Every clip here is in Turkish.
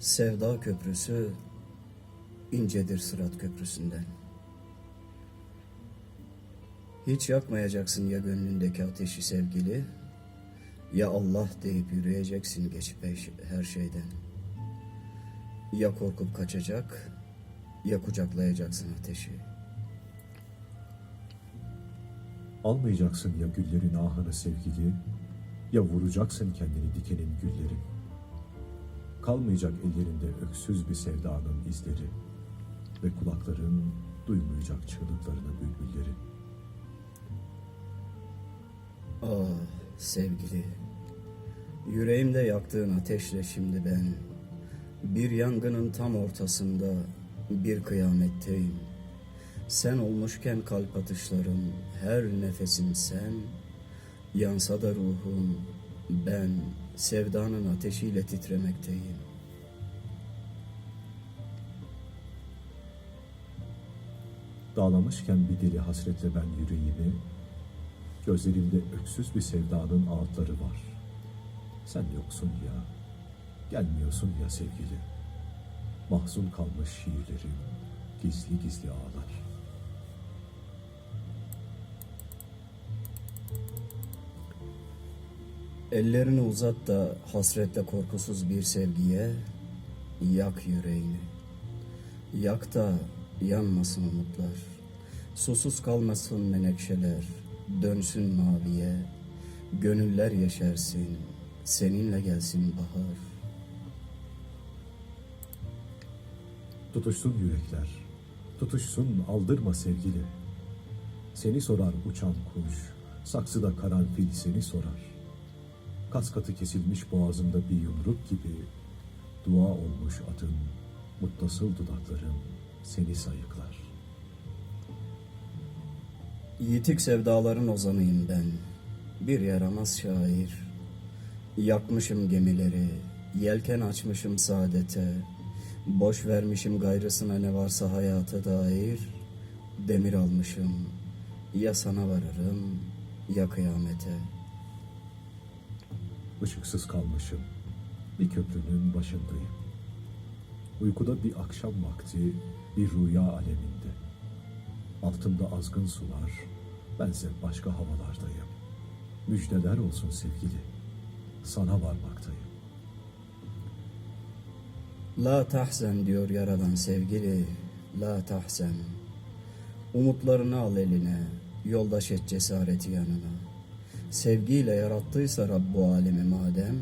Sevda köprüsü incedir sırat köprüsünden. Hiç yakmayacaksın ya gönlündeki ateşi sevgili, ya Allah deyip yürüyeceksin geçip her- şeyden. Ya korkup kaçacak, ya kucaklayacaksın ateşi. Almayacaksın ya güllerin ahını sevgili, ya vuracaksın kendini dikenin güllerin. Kalmayacak ellerinde öksüz bir sevdanın izleri ve kulakların duymayacak çığlıklarını bülbüllerin. Ah sevgili, yüreğimde yaktığın ateşle şimdi ben bir yangının tam ortasında bir kıyametteyim. Sen olmuşken kalp atışlarım, her nefesim sen, yansa da ruhum, ben sevdanın ateşiyle titremekteyim. Dağlamışken bir deli hasretle ben yüreğimi, gözlerimde öksüz bir sevdanın ağıtları var. Sen yoksun ya, gelmiyorsun ya sevgili. Mahzun kalmış şiirlerim gizli gizli ağlar. Ellerini uzat da hasretle korkusuz bir sevgiye yak yüreğini. Yak da yanmasın umutlar. Susuz kalmasın menekşeler. Dönsün maviye. Gönüller yeşersin. Seninle gelsin bahar. Tutuşsun yürekler, tutuşsun aldırma sevgili. Seni sorar uçan kuş, saksıda karanfil seni sorar. Kas katı kesilmiş boğazında bir yumruk gibi, dua olmuş adın, muttasıl dudakların seni sayıklar. Yitik sevdaların ozanıyım ben. Bir yaramaz şair. Yakmışım gemileri, yelken açmışım saadete. Boş vermişim gayrısına ne varsa hayata dair. Demir almışım, ya sana varırım ya kıyamete. Işıksız kalmışım, bir köprünün başındayım. Uykuda bir akşam vakti, bir rüya aleminde. Altımda azgın sular, bense başka havalardayım. Müjdeler olsun sevgili, sana varmaktayım. La tahzen diyor yaradan sevgili, la tahzen. Umutlarını al eline, yoldaş et cesareti yanına. Sevgiyle yarattıysa Rabbu alemi madem,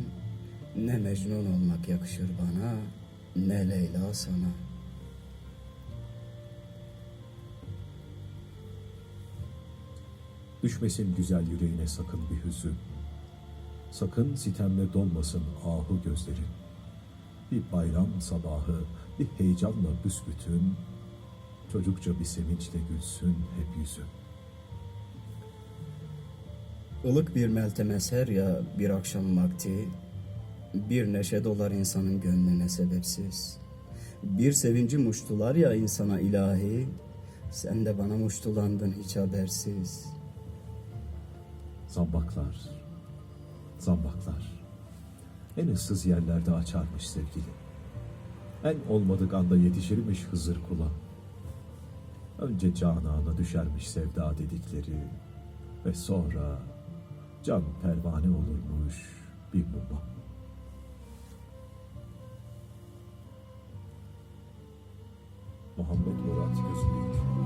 ne Mecnun olmak yakışır bana, ne Leyla sana. Düşmesin güzel yüreğine sakın bir hüzün. Sakın sitemle dolmasın ahu gözlerin. Bir bayram sabahı, bir heyecanla büsbütün, çocukça bir sevinçle gülsün hep yüzün. Ilık bir meltem eser ya bir akşam vakti, bir neşe dolar insanın gönlüne sebepsiz. Bir sevinci muştular ya insana ilahi, sen de bana muştulandın hiç habersiz. Zambaklar, zambaklar. En ıssız yerlerde açarmış sevgili. En olmadık anda yetişirmiş Hızır kula. Önce canana düşermiş sevda dedikleri ve sonra can pervane olurmuş bir muma. Muhammed Murat Gözbüyük